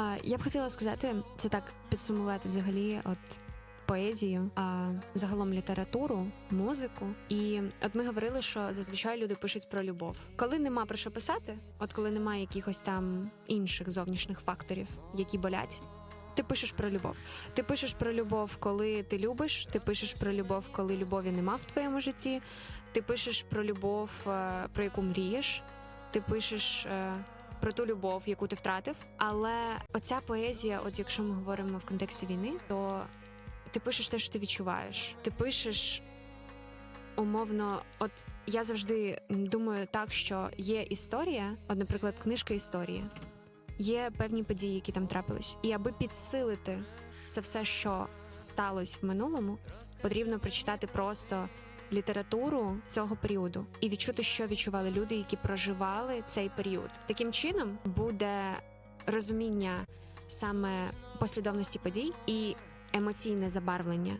А я б хотіла сказати, це так підсумувати взагалі, от поезію, а загалом літературу, музику. І от ми говорили, що зазвичай люди пишуть про любов. Коли нема про що писати, от коли немає якихось там інших зовнішніх факторів, які болять. Ти пишеш про любов. Ти пишеш про любов, коли ти любиш. Ти пишеш про любов, коли любові нема в твоєму житті. Ти пишеш про любов, е, про яку мрієш. Ти пишеш е, про ту любов, яку ти втратив. Але оця поезія, от якщо ми говоримо в контексті війни, то ти пишеш те, що ти відчуваєш. Ти пишеш умовно, от я завжди думаю так, що є історія, от, наприклад, книжка історії. Є певні події, які там трапились, і аби підсилити це все, що сталося в минулому, потрібно прочитати просто літературу цього періоду і відчути, що відчували люди, які проживали цей період. Таким чином буде розуміння саме послідовності подій і емоційне забарвлення